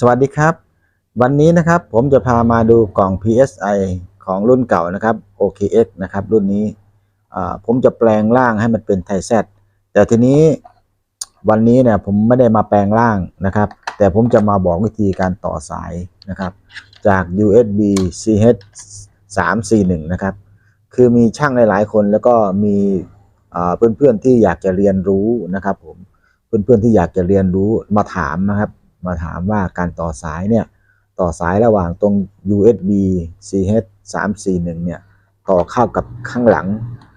สวัสดีครับ วันนี้นะครับผมจะพามาดูกล่อง PSI ของรุ่นเก่านะครับ OKX นะครับรุ่นนี้ผมจะแปลงร่างให้มันเป็นไทแซแต่ทีนี้วันนี้เนี่ยผมไม่ได้มาแปลงร่างนะครับ แต่ผมจะมาบอกวิธีการต่อสายนะครับจาก USB CH 341นะครับคือมีช่างหลาย ๆ คนแล้วก็มีอ่าเพื่อนๆที่อยากจะเรียนรู้นะครับผมเพื่อนๆที่อยากจะเรียนรู้มาถามนะครับ มาถามว่าการต่อสายเนี่ยต่อสายระหว่างตรง USB CH 341เนี่ยต่อเข้ากับข้างหลัง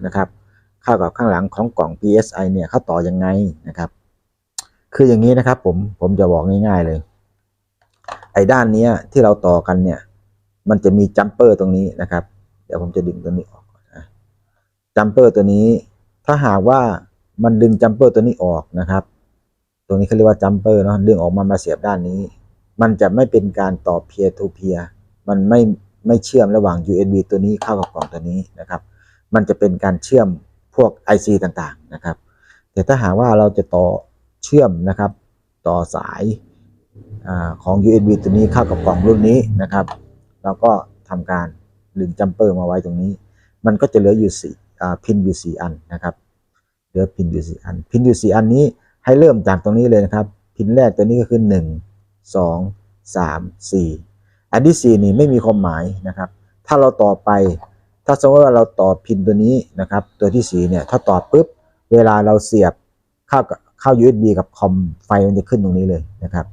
นะครับ เข้ากับข้างหลังของกล่อง PSI เนี่ยเขาต่อยังไงนะครับ คืออย่างนี้นะครับผมผมจะบอกง่ายๆเลย ไอ้ด้านนี้ที่เราต่อกันเนี่ย มันจะมีจัมเปอร์ตรงนี้นะครับ เดี๋ยวผมจะดึงตัวนี้ออกนะจัมเปอร์ตัวนี้ถ้าหากว่ามันดึงจัมเปอร์ตัวนี้ออกนะครับ ตรงนี้เขาเรียกว่าจัมเปอร์เนาะดึงออกมามาเสียบด้านนี้ มันจะไม่เป็นการต่อ peer to peer มันไม่ไม่เชื่อมระหว่าง USB ตัวนี้เข้ากับกล่องตัวนี้นะครับ มันจะเป็นการเชื่อมพวก IC ต่างๆนะครับ แต่ถ้าหากว่าเราจะต่อเชื่อมนะครับ ต่อสายอาของ USB ตัวนี้เข้ากับกล่องรุ่นนี้นะครับ เราก็ทำการดึงจัมเปอร์มาไว้ตรงนี้ มันก็จะเหลืออยู่สี่พินอยู่สี่อันนะครับ เหลือพินอยู่สี่อัน พินอยู่สี่อันนี้ ให้เริ่มจากตรงนี้เลยนะครับ พินแรกตัวนี้ก็คือหนึ่งสองสามสี่อันที่สี่นี่ไม่มีความหมายนะครับ ถ้าเราต่อไป ถ้าสมมติว่าเราต่อพินตัวนี้นะครับ ตัวที่สี่เนี่ย ถ้าต่อปุ๊บ เวลาเราเสียบเข้ากับเข้า USB กับคอมไฟมันจะขึ้นตรงนี้เลยนะครับ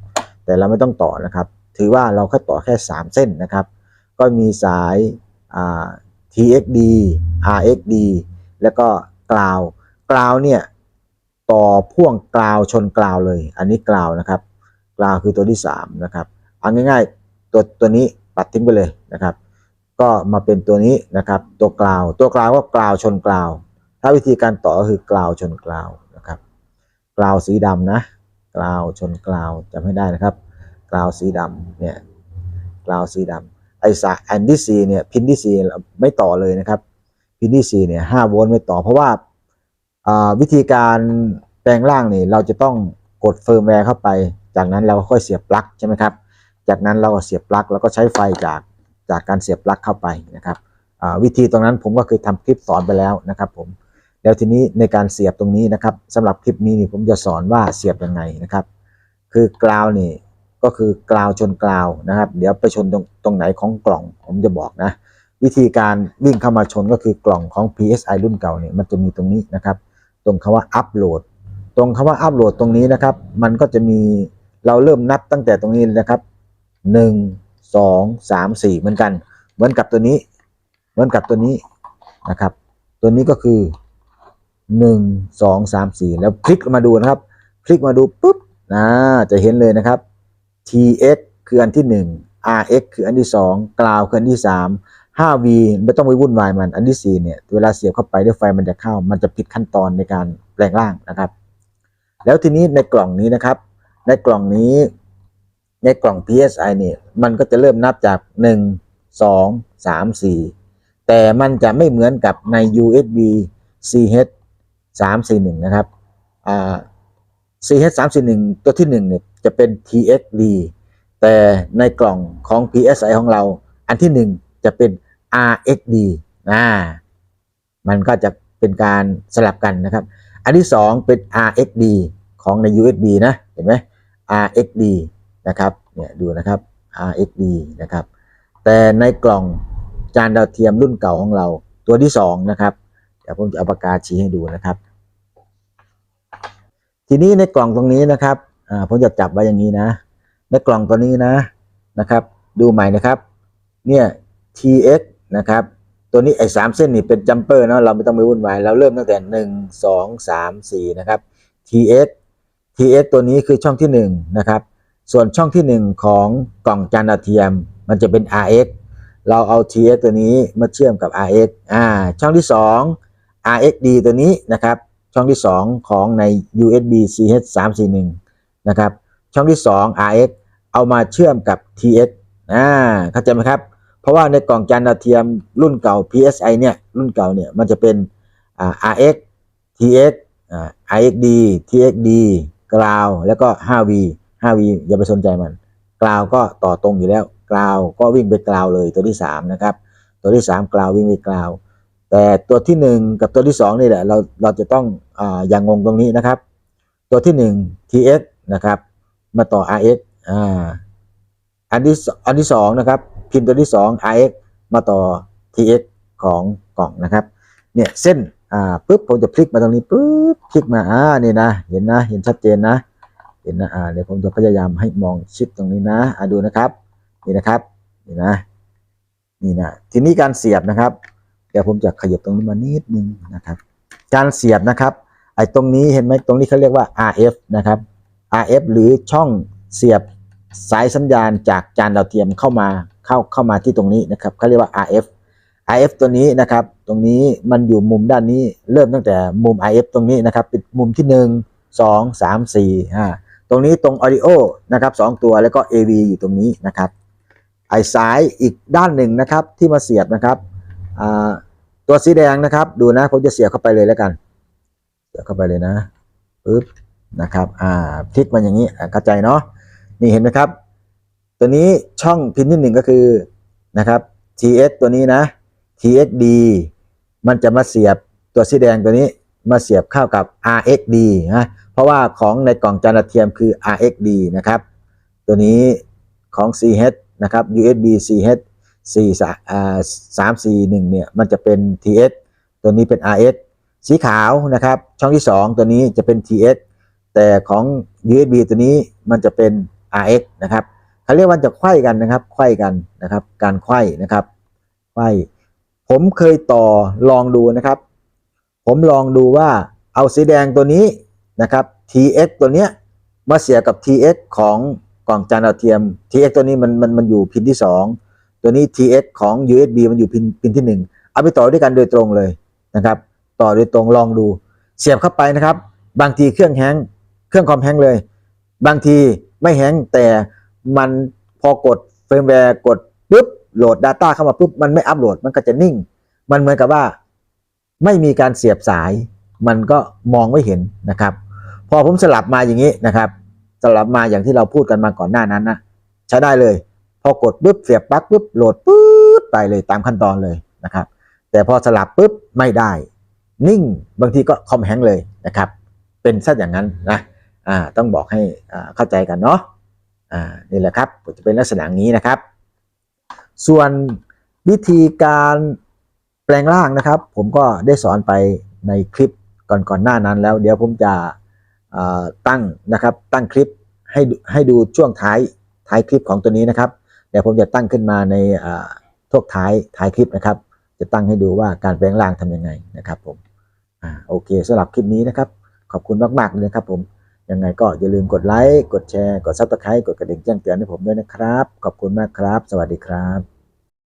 แต่เราไม่ต้องต่อนะครับ ถือว่าเราแค่ต่อแค่ 3 เส้นนะครับ ก็มีสายอ่า TXD RXD แล้วก็กราวกราวเนี่ย ต่อพ่วงกราวชนกราวเลย อันนี้กราวนะครับกราวคือตัวที่3นะครับเอาง่ายๆตัวตัวนี้ปัดทิ้งไปเลยนะครับ ก็มาเป็นตัวนี้นะครับ ตัวกราว ตัวกราวก็กราวชนกราว ถ้าวิธีการต่อก็คือกราวชนกราวนะครับกราวสีดำนะกราวชนกราวจำให้ได้นะครับกราวสีดำเนี่ยกราวสีดำไอสายอันที่สี่เนี่ยพินที่สี่ไม่ต่อเลยนะครับ พินที่สี่เนี่ยห้าโวลต์ไม่ต่อเพราะว่าวิธีการ แปลงร่างนี่เราจะต้องกดเฟิร์มแวร์เข้าไป จากนั้นเราก็ค่อยเสียบปลั๊กใช่ไหมครับ จากนั้นเราก็เสียบปลั๊กแล้วก็ใช้ไฟจากจากการเสียบปลั๊กเข้าไปนะครับวิธีตรงนั้นผมก็เคยทำคลิปสอนไปแล้วนะครับผมแล้วทีนี้ในการเสียบตรงนี้นะครับสำหรับคลิปนี้นี่ผมจะสอนว่าเสียบยังไงนะครับ คือกราวนี่ก็คือกราวชนกราวนะครับ เดี๋ยวไปชนตรงตรงไหนของกล่อง ผมจะบอกนะ วิธีการวิ่งเข้ามาชนก็คือกล่องของ PSI รุ่นเก่าเนี่ยมันจะมีตรงนี้นะครับ ตรงคำว่าอัปโหลด ตรงคำว่าอัปโหลดตรงนี้นะครับ มันก็จะมีเราเริ่มนับตั้งแต่ตรงนี้นะครับหนึ่งสองสามสี่เหมือนกัน เหมือนกับตัวนี้ เหมือนกับตัวนี้นะครับ ตัวนี้ก็คือหนึ่งสองสามสี่แล้วคลิกมาดูนะครับ คลิกมาดูปุ๊บนะจะเห็นเลยนะครับ tx คืออันที่หนึ่ง rx คืออันที่สองกลาวคืออันที่สาม 5v ไม่ต้องไปวุ่นวายมัน อันที่สี่เนี่ย เวลาเสียบเข้าไปด้วยไฟมันจะเข้า มันจะผิดขั้นตอนในการแปลงร่างนะครับ แล้วทีนี้ในกล่องนี้นะครับ ในกล่องนี้ในกล่อง PSI เนี่ยมันก็จะเริ่มนับจาก 1 2 3 4 แต่มันจะไม่เหมือนกับใน USB CH 341 นะครับอ่า CH 341ตัวที่1เนี่ยจะเป็น TXD แต่ในกล่องของ PSI ของเรา อันที่ 1 จะเป็น RXD อ่ามันก็จะเป็นการสลับกันนะครับ อันที่ 2 เป็น RXD ของใน USB นะเห็นไหม RXD นะครับเนี่ยดูนะครับ RXD นะครับแต่ในกล่องจานดาวเทียมรุ่นเก่าของเราตัวที่ 2 นะครับเดี๋ยวผมจะเอาปากกาชี้ให้ดูนะครับ ทีนี้ในกล่องตรงนี้นะครับผมจะจับไว้อย่างนี้นะ ในกล่องตัวนี้นะนะครับ ดูใหม่นะครับ เนี่ย TX นะครับ ตัวนี้ไอ้สามเส้นนี่เป็นจัมเปอร์เนาะเราไม่ต้องไปวุ่นวายเราเริ่มตั้งแต่หนึ่งสองสามสี่นะครับ TX TX ตัวนี้คือช่องที่หนึ่งนะครับ ส่วนช่องที่หนึ่งของกล่องจานดาวเทียม มันจะเป็น RX เราเอา TX ตัวนี้มาเชื่อมกับ RX อ่าช่องที่สอง RXD ตัวนี้นะครับ ช่องที่2ของใน USB CH 341นะครับ ช่องที่2 RX เอามาเชื่อมกับ TX อ่าเข้าใจไหมครับ เพราะว่าในกล่องจานดาวเทียมรุ่นเก่า PSI เนี่ยรุ่นเก่าเนี่ยมันจะเป็นอ่า RX TX อ่า IXD TXD กราวแล้วก็ 5V 5V อย่าไปสนใจมันกราวก็ต่อตรงอยู่แล้วกราวก็วิ่งไปกราวเลยตัวที่สามนะครับ ตัวที่สามกราววิ่งไปกราว แต่ตัวที่หนึ่งกับตัวที่สองนี่แหละเราเราจะต้องอาอย่างงงตรงนี้นะครับ ตัวที่หนึ่ง TX นะครับ มาต่อ RX อ่าอันที่อันที่สองนะครับ พินตัวที่สอง RX มาต่อ TX ของกล่องนะครับเนี่ยเส้นอ่าปุ๊บผมจะพลิกมาตรงนี้ปุ๊บพลิกมาอ่านี่นะ เห็นนะ เห็นชัดเจนนะ เห็นนะอ่าเดี๋ยวผมจะพยายามให้มองชิดตรงนี้นะอ่าดูนะครับนี่นะครับนี่นะนี่นะทีนี้การเสียบนะครับ เดี๋ยวผมจะขยับตรงนี้มานิดนึงนะครับ การเสียบนะครับไอ้ตรงนี้เห็นไหมตรงนี้เขาเรียกว่า RF นะครับ RF หรือช่องเสียบสายสัญญาณจากจานดาวเทียมเข้ามา เข้าเข้ามาที่ตรงนี้นะครับเขาเรียกว่า RF RF ตัวนี้นะครับ ตรงนี้มันอยู่มุมด้านนี้เริ่มตั้งแต่มุม RF ตรงนี้นะครับเป็นมุมที่ 1 2 3 4 5ตรงนี้ตรง Audio นะครับสองตัวแล้วก็ AV อยู่ตรงนี้นะครับไอ้สายอีกด้านหนึ่งนะครับที่มาเสียบนะครับอ่าตัวสีแดงนะครับ ดูนะผมจะเสียบเข้าไปเลยแล้วกัน เสียบเข้าไปเลยนะปึ๊บนะครับอ่าพลิกมันอย่างนี้อะเข้าใจเนาะนี่เห็นไหมครับ ตัวนี้ช่องพินที่หนึ่งก็คือนะครับ TS ตัวนี้นะ TXD มันจะมาเสียบตัวสีแดงตัวนี้มาเสียบเข้ากับ RXD นะเพราะว่าของในกล่องจานเทียมคือ RXD นะครับ ตัวนี้ของ CH นะครับ USB CH 4อ่า341เนี่ยมันจะเป็น TS ตัวนี้เป็น RS สีขาวนะครับ ช่องที่ 2 ตัวนี้จะเป็น TS แต่ของ USB ตัวนี้มันจะเป็น RX นะครับ เขาเรียกว่าจะไขว้กันนะครับไขว้กันนะครับ การไขว้นะครับไขว้ผมเคยต่อลองดูนะครับ ผมลองดูว่าเอาสีแดงตัวนี้นะครับ TX ตัวเนี้ยมาเสียกับ TX ของกล่องจานดาวเทียม TX ตัวนี้มันมันมันอยู่พินที่ 2 ตัวนี้ TX ของ USB มันอยู่พินพินที่ 1 เอาไปต่อด้วยกันโดยตรงเลยนะครับ ต่อโดยตรงลองดู เสียบเข้าไปนะครับ บางทีเครื่องแฮงเครื่องคอมแฮงเลย บางทีไม่แฮงแต่ มันพอกดเฟิร์มแวร์กดปุ๊บโหลด Data เข้ามาปุ๊บมันไม่อัปโหลดมันก็จะนิ่ง มันเหมือนกับว่า ไม่มีการเสียบสาย มันก็มองไม่เห็นนะครับ พอผมสลับมาอย่างนี้นะครับ สลับมาอย่างที่เราพูดกันมาก่อนหน้านั้นนะใช้ได้เลย พอกดปุ๊บเสียบปลั๊กปุ๊บโหลดปุ๊บไปเลยตามขั้นตอนเลยนะครับ แต่พอสลับปุ๊บไม่ได้ นิ่งบางทีก็คอมแฮงเลยนะครับ เป็นซะอย่างนั้นนะอ่าต้องบอกให้เข้าใจกันเนาะ อ่านี่แหละครับจะเป็นลักษณะนี้นะครับ ส่วนวิธีการแปลงร่างนะครับ ผมก็ได้สอนไปในคลิปก่อนก่อนหน้านั้นแล้ว เดี๋ยวผมจะตั้งนะครับตั้งคลิปให้ให้ดูช่วงท้ายท้ายคลิปของตัวนี้นะครับเดี๋ยวผมจะตั้งขึ้นมาในทวกท้ายท้ายคลิปนะครับ จะตั้งให้ดูว่าการแปลงร่างทำยังไงนะครับผมอ่าโอเคสำหรับคลิปนี้นะครับ ขอบคุณมากๆเลยนะครับผม ยังไงก็อย่าลืมกดไลค์ กดแชร์ กดซับสไครต์กดกระดิ่งแจ้งเตือนให้ผมด้วยนะครับ ขอบคุณมากครับ สวัสดีครับ